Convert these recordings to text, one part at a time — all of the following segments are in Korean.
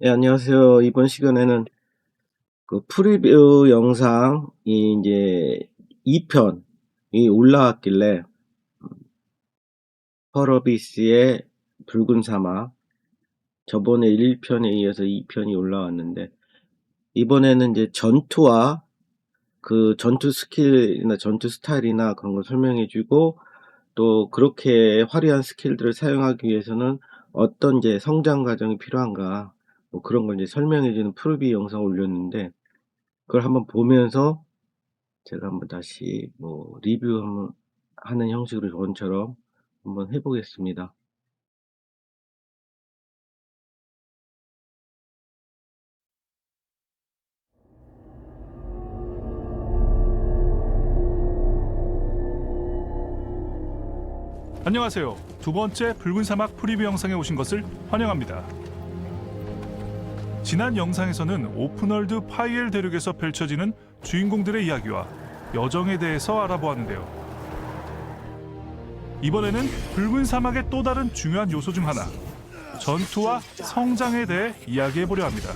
네, 안녕하세요. 이번 시간에는 그 프리뷰 영상이 이제 2편이 올라왔길래 펄어비스의 붉은 사막 저번에 1편에 이어서 2편이 올라왔는데 이번에는 이제 전투와 그 전투 스킬이나 전투 스타일이나 그런 걸 설명해주고 또 그렇게 화려한 스킬들을 사용하기 위해서는 어떤 이제 성장 과정이 필요한가 뭐 그런 걸 이제 설명해주는 프리뷰 영상을 올렸는데 그걸 한번 보면서 제가 한번 다시 뭐 리뷰 한번 하는 형식으로 저번처럼 한번 해보겠습니다. 안녕하세요. 두 번째 붉은 사막 프리뷰 영상에 오신 것을 환영합니다. 지난 영상에서는 오픈월드 파이엘 대륙에서 펼쳐지는 주인공들의 이야기와 여정에 대해서 알아보았는데요. 이번에는 붉은 사막의 또 다른 중요한 요소 중 하나, 전투와 성장에 대해 이야기해 보려 합니다.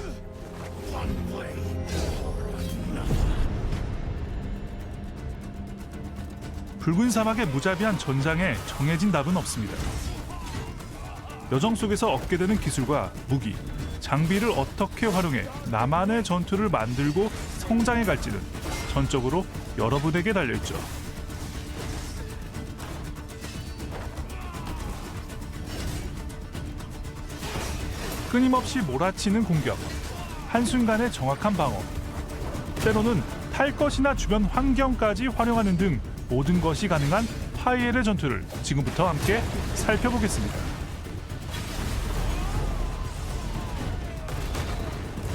붉은 사막의 무자비한 전장에 정해진 답은 없습니다. 여정 속에서 얻게 되는 기술과 무기, 장비를 어떻게 활용해 나만의 전투를 만들고 성장해 갈지는 전적으로 여러분에게 달려있죠. 끊임없이 몰아치는 공격, 한순간의 정확한 방어, 때로는 탈 것이나 주변 환경까지 활용하는 등 모든 것이 가능한 파이엘의 전투를 지금부터 함께 살펴보겠습니다.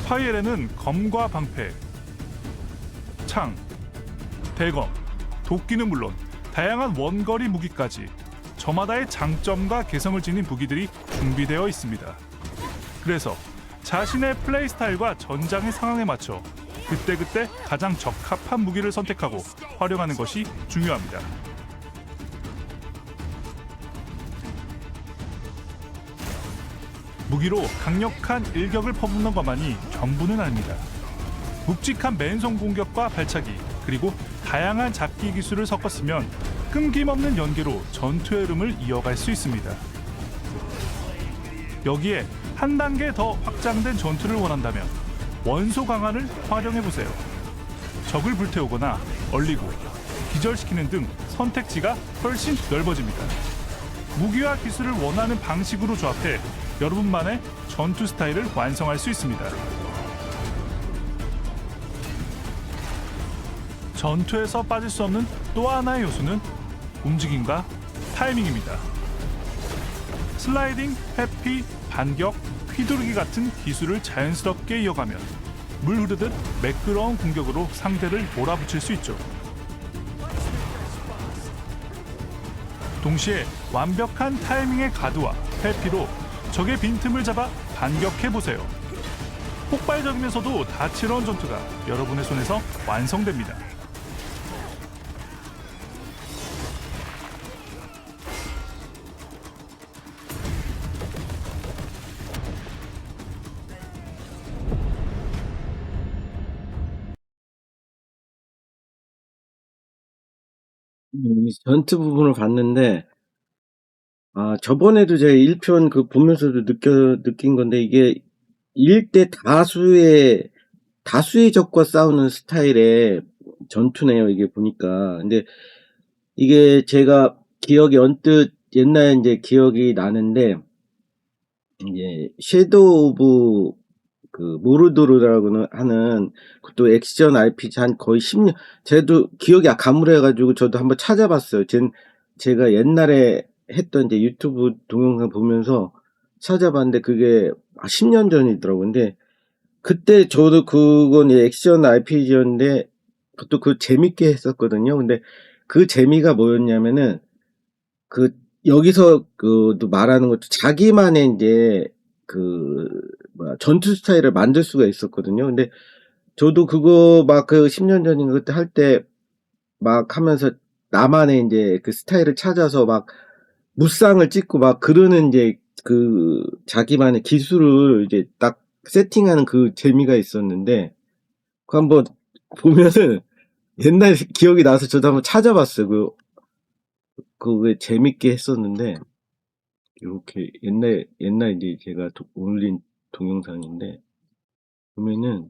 파이엘에는 검과 방패, 창, 대검, 도끼는 물론 다양한 원거리 무기까지 저마다의 장점과 개성을 지닌 무기들이 준비되어 있습니다. 그래서 자신의 플레이 스타일과 전장의 상황에 맞춰 그때그때 가장 적합한 무기를 선택하고 활용하는 것이 중요합니다. 무기로 강력한 일격을 퍼붓는 것만이 전부는 아닙니다. 묵직한 맨손 공격과 발차기 그리고 다양한 잡기 기술을 섞었으면 끊김없는 연계로 전투의 흐름을 이어갈 수 있습니다. 여기에 한 단계 더 확장된 전투를 원한다면 원소 강화를 활용해 보세요. 적을 불태우거나 얼리고 기절시키는 등 선택지가 훨씬 넓어집니다. 무기와 기술을 원하는 방식으로 조합해 여러분만의 전투 스타일을 완성할 수 있습니다. 전투에서 빠질 수 없는 또 하나의 요소는 움직임과 타이밍입니다. 슬라이딩, 회피, 반격, 휘두르기 같은 기술을 자연스럽게 이어가면 물 흐르듯 매끄러운 공격으로 상대를 몰아붙일 수 있죠. 동시에 완벽한 타이밍의 가드와 회피로 적의 빈틈을 잡아 반격해 보세요. 폭발적이면서도 다채로운 전투가 여러분의 손에서 완성됩니다. 음, 전투 부분을 봤는데 아 저번에도 제가 1편 그 보면서도 느껴 느낀 건데 이게 1대 다수의 다수의 적과 싸우는 스타일의 전투네요. 이게 보니까. 근데 이게 제가 기억이 언뜻 옛날에 이제 기억이 나는데 이제 섀도우 오브 그 모르도르라고 하는 또 액션 RPG 한 거의 10년 제도 기억이 가물해가지고 저도 한번 찾아봤어요. 젠 제가 옛날에 했던 이제 유튜브 동영상 보면서 찾아봤는데 그게 10년 전이더라고요. 근데 그때 저도 그건 액션 RPG였는데 그것도 그 재밌게 했었거든요. 근데 그 재미가 뭐였냐면은 그 여기서 그또 말하는 것도 자기만의 이제 그 뭐야 전투 스타일을 만들 수가 있었거든요. 근데 저도 그거 막 그 10년 전인가 그때 할 때 막 하면서 나만의 이제 그 스타일을 찾아서 막 무쌍을 찍고 막 그러는 이제 그 자기만의 기술을 이제 딱 세팅하는 그 재미가 있었는데 그 한번 보면은 옛날 기억이 나서 저도 한번 찾아봤어요. 그 그왜 재밌게 했었는데 이렇게 옛날 옛날 이제 제가 도- 올린 동영상인데 보면은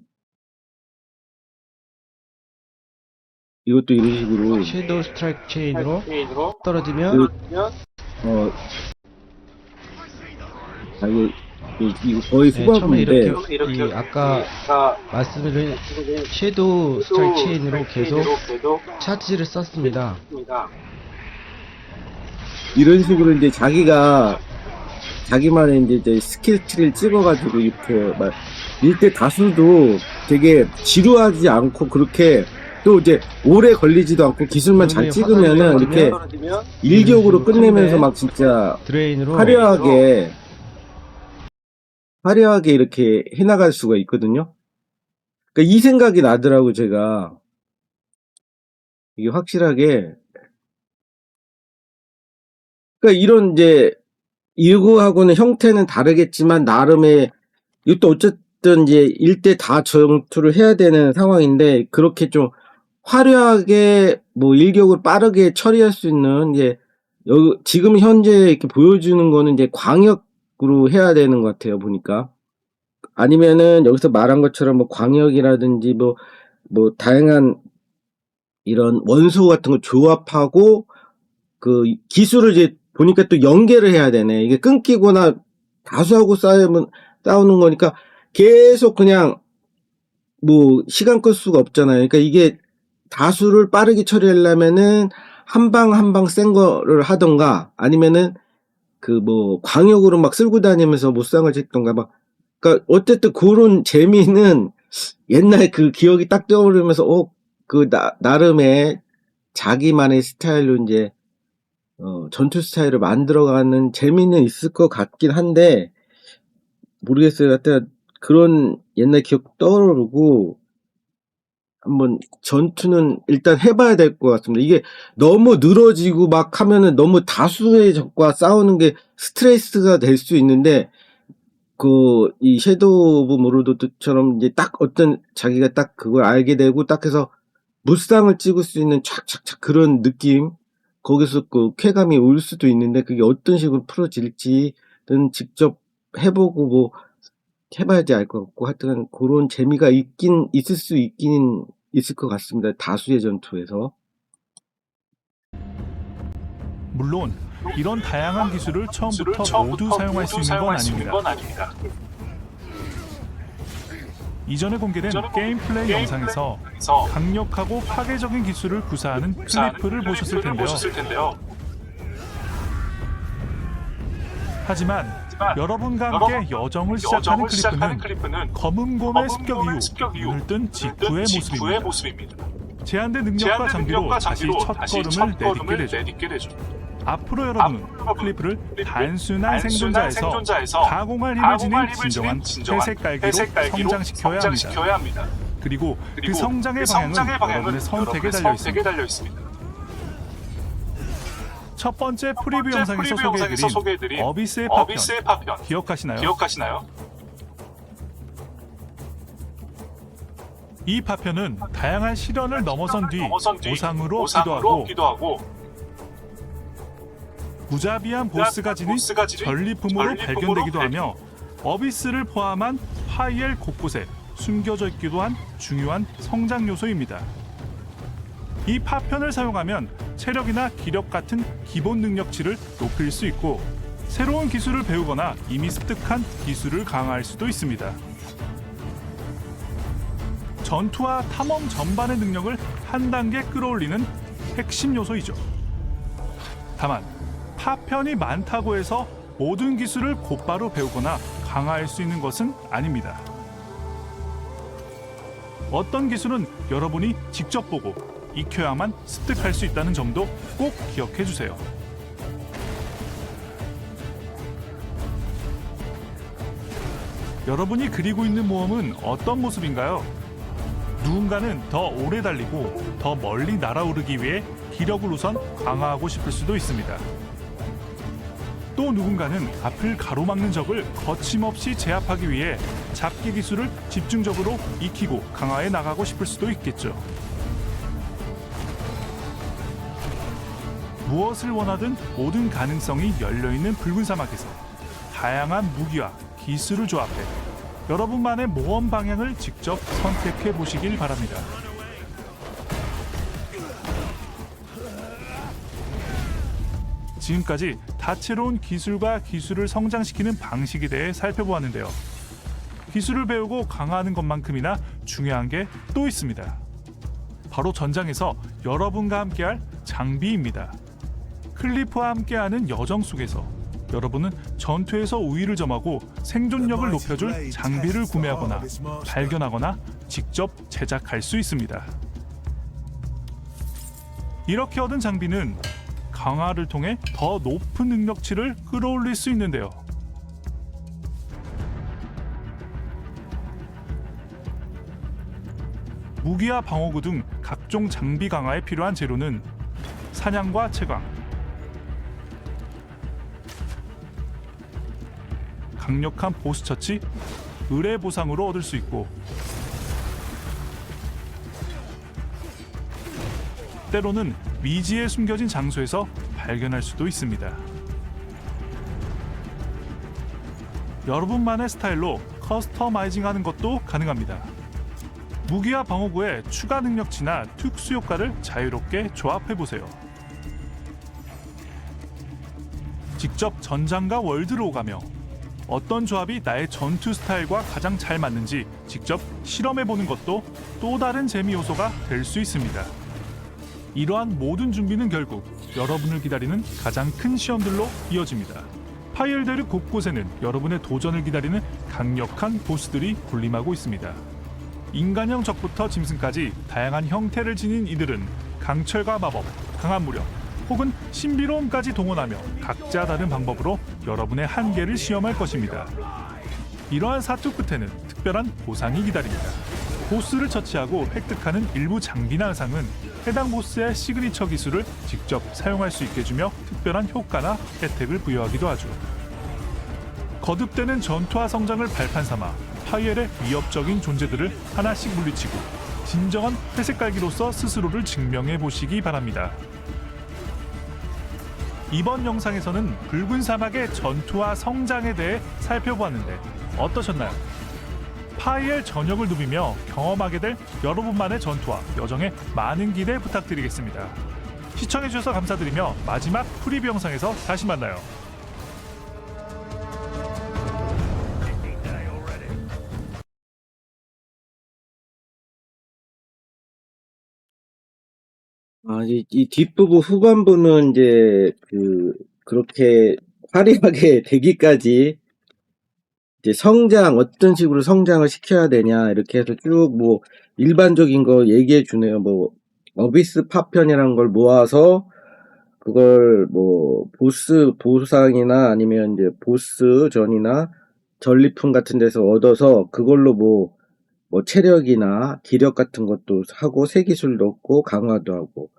이것도 이런 식으로 섀도우 스트라이크 체인으로 체인으로 떨어지면 그- 어 아, 이거, 이거, 이거 거의 네, 처음에 후반부인데 이렇게, 이 아까 다 말씀드린 섀도우 스트라이크 체인으로 계속 계속 차지를 썼습니다. 습니다. 이런 식으로 이제 자기가 자기만의 이제, 이제 스킬 트리를 찍어가지고 이렇게 막 일대 다수도 되게 지루하지 않고 그렇게 또 이제 오래 걸리지도 않고 기술만 잘 찍으면은 이렇게 일격으로 음, 끝내면서 근데 막 진짜 화려하게 화려하게 이렇게 해나갈 수가 있거든요. 그러니까 이 생각이 나더라고 제가. 이게 확실하게. 그러니까 이런 이제 이거하고는 형태는 다르겠지만 나름의 이것도 어쨌든 이제 일대 다 전투를 해야 되는 상황인데 그렇게 좀 화려하게 뭐 일격을 빠르게 처리할 수 있는 이제 여 지금 현재 이렇게 보여주는 거는 이제 광역으로 해야 되는 것 같아요 보니까 아니면은 여기서 말한 것처럼 뭐 광역이라든지 뭐뭐 다양한 이런 원소 같은 거 조합하고 그 기술을 이제 보니까 또 연계를 해야 되네. 이게 끊기거나 다수하고 싸우면 싸우는 거니까 계속 그냥 뭐 시간 끌 수가 없잖아요. 그러니까 이게 다수를 빠르게 처리하려면은 한 방 한 방 센 거를 하던가 아니면은 그 뭐 광역으로 막 쓸고 다니면서 못상을 찍던가 막 그러니까 어쨌든 그런 재미는 옛날 그 기억이 딱 떠오르면서 어그 나름의 자기만의 스타일로 이제 어, 전투 스타일을 만들어가는 재미는 있을 것 같긴 한데 모르겠어요. 하여튼 그런 옛날 기억 떠오르고 한번 전투는 일단 해봐야 될 것 같습니다. 이게 너무 늘어지고 막 하면은 너무 다수의 적과 싸우는 게 스트레스가 될 수 있는데 그 이 섀도우 오브 모로도처럼 이제 딱 어떤 자기가 딱 그걸 알게 되고 딱 해서 무쌍을 찍을 수 있는 착착착 그런 느낌 거기서 그 쾌감이 올 수도 있는데 그게 어떤 식으로 풀어질지는 직접 해보고 뭐 해봐야지 알 것 같고 하여튼 그런 재미가 있긴 있을 수 있긴 있을 것 같습니다 다수의 전투에서 물론 이런 다양한 기술을 처음부터 모두 사용할 수 있는 건 아닙니다. 이전에 공개된 게임 플레이 게임 영상에서 강력하고 파괴적인 기술을 구사하는 클리프를 보셨을 텐데요. 보셨을 텐데요. 하지만 하지만 여러분과 함께 여정을 시작하는 여정을 시작하는 클리프는 클리프는 검은 곰의 검은 습격 이후 습격 이후 눈을 뜬 직후의 직후의 모습입니다. 제한된 능력과 장비로 다시 장비로 첫 다시 걸음을 첫 내딛게 걸음을 되죠. 내딛게 되죠. 앞으로 여러분은 앞으로 클리프를 단순한 생존자에서 생존자에서 가공할 힘을 지닌 진정한 회색 깔기로 회색 깔기로 성장시켜야 합니다. 성장시켜야 합니다. 그리고 그 그리고 성장의 그 방향은 성장의 방향은 여러분의 선택에 여러분의 달려 선택에 있습니다. 달려 있습니다. 첫 번째 첫 프리뷰 번째 영상에서 프리뷰 소개해드린 소개해드린 어비스의 파편 어비스의 파편 기억하시나요? 기억하시나요? 이 파편은 다양한 시련을 넘어선 뒤 넘어선 뒤 보상으로 보상으로 기도하고 기도하고 무자비한 보스가 지닌 전리품으로 발견되기도 하며 어비스를 포함한 파이엘 곳곳에 숨겨져 있기도 한 중요한 성장 요소입니다. 이 파편을 사용하면 체력이나 기력 같은 기본 능력치를 높일 수 있고 새로운 기술을 배우거나 이미 습득한 기술을 강화할 수도 있습니다. 전투와 탐험 전반의 능력을 한 단계 끌어올리는 핵심 요소이죠. 다만 파편이 많다고 해서 모든 기술을 곧바로 배우거나 강화할 수 있는 것은 아닙니다. 어떤 기술은 여러분이 직접 보고 익혀야만 습득할 수 있다는 점도 꼭 기억해 주세요. 여러분이 그리고 있는 모험은 어떤 모습인가요? 누군가는 더 오래 달리고 더 멀리 날아오르기 위해 기력을 우선 강화하고 싶을 수도 있습니다. 또 누군가는 앞을 가로막는 적을 거침없이 제압하기 위해 잡기 기술을 집중적으로 익히고 강화해 나가고 싶을 수도 있겠죠. 무엇을 원하든 모든 가능성이 열려 있는 붉은 사막에서 다양한 무기와 기술을 조합해 여러분만의 모험 방향을 직접 선택해 보시길 바랍니다. 지금까지 다채로운 기술과 기술을 성장시키는 방식에 대해 살펴보았는데요. 기술을 배우고 강화하는 것만큼이나 중요한 게 또 있습니다. 바로 전장에서 여러분과 함께할 장비입니다. 클리프와 함께하는 여정 속에서 여러분은 전투에서 우위를 점하고 생존력을 높여줄 장비를 구매하거나 발견하거나 직접 제작할 수 있습니다. 이렇게 얻은 장비는 강화를 통해 더 높은 능력치를 끌어올릴 수 있는데요. 무기와 방어구 등 각종 장비 강화에 필요한 재료는 사냥과 채광, 강력한 보스 처치, 의뢰 보상으로 얻을 수 있고 때로는 미지에 숨겨진 장소에서 발견할 수도 있습니다. 여러분만의 스타일로 커스터마이징하는 것도 가능합니다. 무기와 방어구의 추가 능력치나 특수 효과를 자유롭게 조합해 보세요. 직접 전장과 월드로 오가며 어떤 조합이 나의 전투 스타일과 가장 잘 맞는지 직접 실험해 보는 것도 또 다른 재미 요소가 될 수 있습니다. 이러한 모든 준비는 결국 여러분을 기다리는 가장 큰 시험들로 이어집니다. 파이엘데르 곳곳에는 여러분의 도전을 기다리는 강력한 보스들이 군림하고 있습니다. 인간형 적부터 짐승까지 다양한 형태를 지닌 이들은 강철과 마법, 강한 무력, 혹은 신비로움까지 동원하며 각자 다른 방법으로 여러분의 한계를 시험할 것입니다. 이러한 사투 끝에는 특별한 보상이 기다립니다. 보스를 처치하고 획득하는 일부 장비나 의상은 해당 보스의 시그니처 기술을 직접 사용할 수 있게 해주며 특별한 효과나 혜택을 부여하기도 하죠. 거듭되는 전투와 성장을 발판 삼아 파이엘의 위협적인 존재들을 하나씩 물리치고 진정한 회색 깔기로서 스스로를 증명해 보시기 바랍니다. 이번 영상에서는 붉은 사막의 전투와 성장에 대해 살펴보았는데 어떠셨나요? 파이엘 전역을 누비며 경험하게 될 여러분만의 전투와 여정에 많은 기대 부탁드리겠습니다. 시청해주셔서 감사드리며 마지막 프리뷰 영상에서 다시 만나요. 아, 이, 이 뒷부분 후반부는 이제 그 그렇게 화려하게 되기까지 이제 성장 어떤 식으로 성장을 시켜야 되냐 이렇게 해서 쭉 뭐 일반적인 거 얘기해 주네요. 뭐 어비스 파편이라는 걸 모아서 그걸 뭐 보스 보상이나 아니면 이제 보스 전이나 전리품 같은 데서 얻어서 그걸로 뭐 뭐 체력이나 기력 같은 것도 하고 새 기술도 얻고 강화도 하고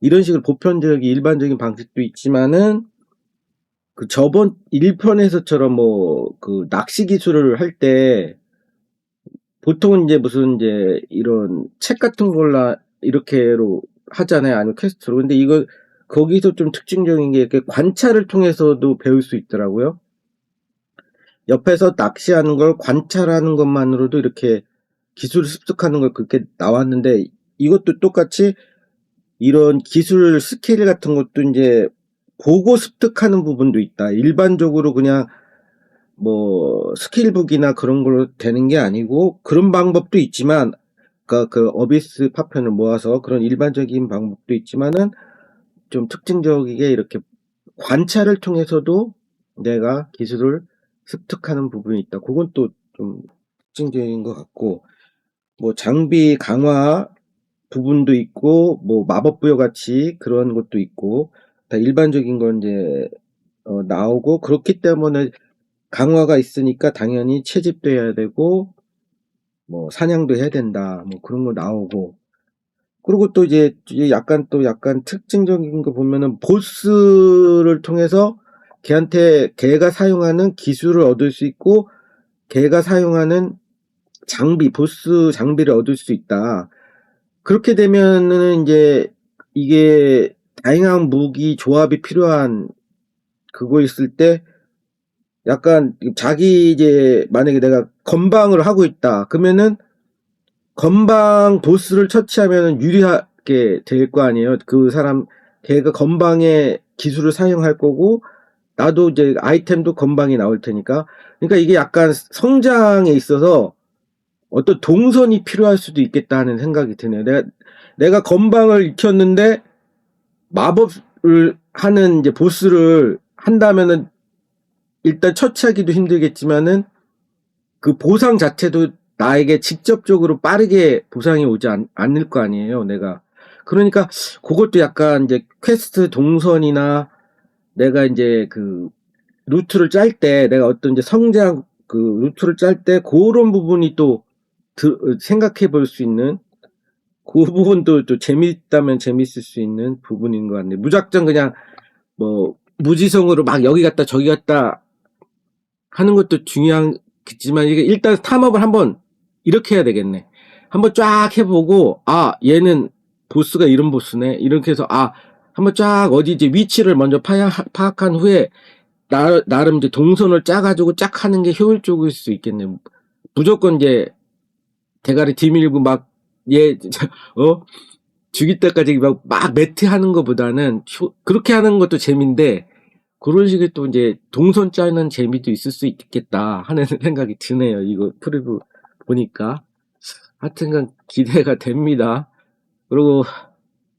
이런 식으로 보편적인 일반적인 방식도 있지만은 그 저번 1편에서처럼 뭐 그 낚시 기술을 할 때 보통은 이제 무슨 이제 이런 책 같은 걸로 이렇게로 하잖아요. 아니면 퀘스트로. 근데 이거 거기서 좀 특징적인 게 이렇게 관찰을 통해서도 배울 수 있더라고요. 옆에서 낚시하는 걸 관찰하는 것만으로도 이렇게 기술을 습득하는 걸 그렇게 나왔는데 이것도 똑같이 이런 기술 스킬 같은 것도 이제 보고 습득하는 부분도 있다. 일반적으로 그냥 뭐 스킬북이나 그런 걸로 되는 게 아니고 그런 방법도 있지만 그러니까 그 어비스 파편을 모아서 그런 일반적인 방법도 있지만은 좀 특징적이게 이렇게 관찰을 통해서도 내가 기술을 습득하는 부분이 있다. 그건 또 좀 특징적인 것 같고 뭐 장비 강화 부분도 있고 뭐 마법 부여 같이 그런 것도 있고 다 일반적인 건 이제 어, 나오고 그렇기 때문에 강화가 있으니까 당연히 채집도 해야 되고 뭐 사냥도 해야 된다 뭐 그런 거 나오고 그리고 또 이제 이제 약간 또 약간 특징적인 거 보면은 보스를 통해서 걔한테 걔가 사용하는 기술을 얻을 수 있고 걔가 사용하는 장비, 보스 장비를 얻을 수 있다. 그렇게 되면은 이제 이게 다양한 무기 조합이 필요한 그거 있을 때 약간 자기 이제 만약에 내가 건방을 하고 있다. 그러면은 건방 보스를 처치하면 유리하게 될 거 아니에요. 그 사람 걔가 건방의 기술을 사용할 거고 나도 이제 아이템도 건방이 나올 테니까. 그러니까 이게 약간 성장에 있어서 어떤 동선이 필요할 수도 있겠다 하는 생각이 드네요. 내가 내가 건방을 익혔는데 마법을 하는 이제 보스를 한다면은 일단 처치하기도 힘들겠지만은 그 보상 자체도 나에게 직접적으로 빠르게 보상이 오지 않, 않을 거 아니에요, 내가. 그러니까 그것도 약간 이제 퀘스트 동선이나 내가 이제 그 루트를 짤 때 내가 어떤 이제 성장 그 루트를 짤 때 그런 부분이 또 생각해 볼 수 있는 그 부분도 또 재밌다면 재밌을 수 있는 부분인 것 같네요. 무작정 그냥 뭐 무지성으로 막 여기 갔다 저기 갔다 하는 것도 중요하겠지만 이게 일단 탐험을 한번 이렇게 해야 되겠네. 한번 쫙 해보고 아 얘는 보스가 이런 보스네 이렇게 해서 아 한번 쫙 어디 이제 위치를 먼저 파악, 파악한 후에 나, 나름 이제 동선을 짜가지고 쫙 하는 게 효율적일 수 있겠네요. 무조건 이제 대가리 뒤밀고 막, 얘, 어? 죽일 때까지 막, 막 매트 하는 것보다는 효- 그렇게 하는 것도 재미인데 그런 식의 또 이제 동선 짜는 재미도 있을 수 있겠다 하는 생각이 드네요. 이거 프리뷰 보니까. 하여튼간 기대가 됩니다. 그리고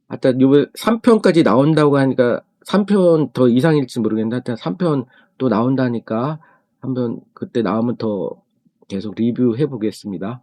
하여튼 요번 3편까지 나온다고 하니까 3편 더 이상일지 모르겠는데 하여튼 3편 또 나온다니까 한번 그때 나오면 더 계속 리뷰해 보겠습니다.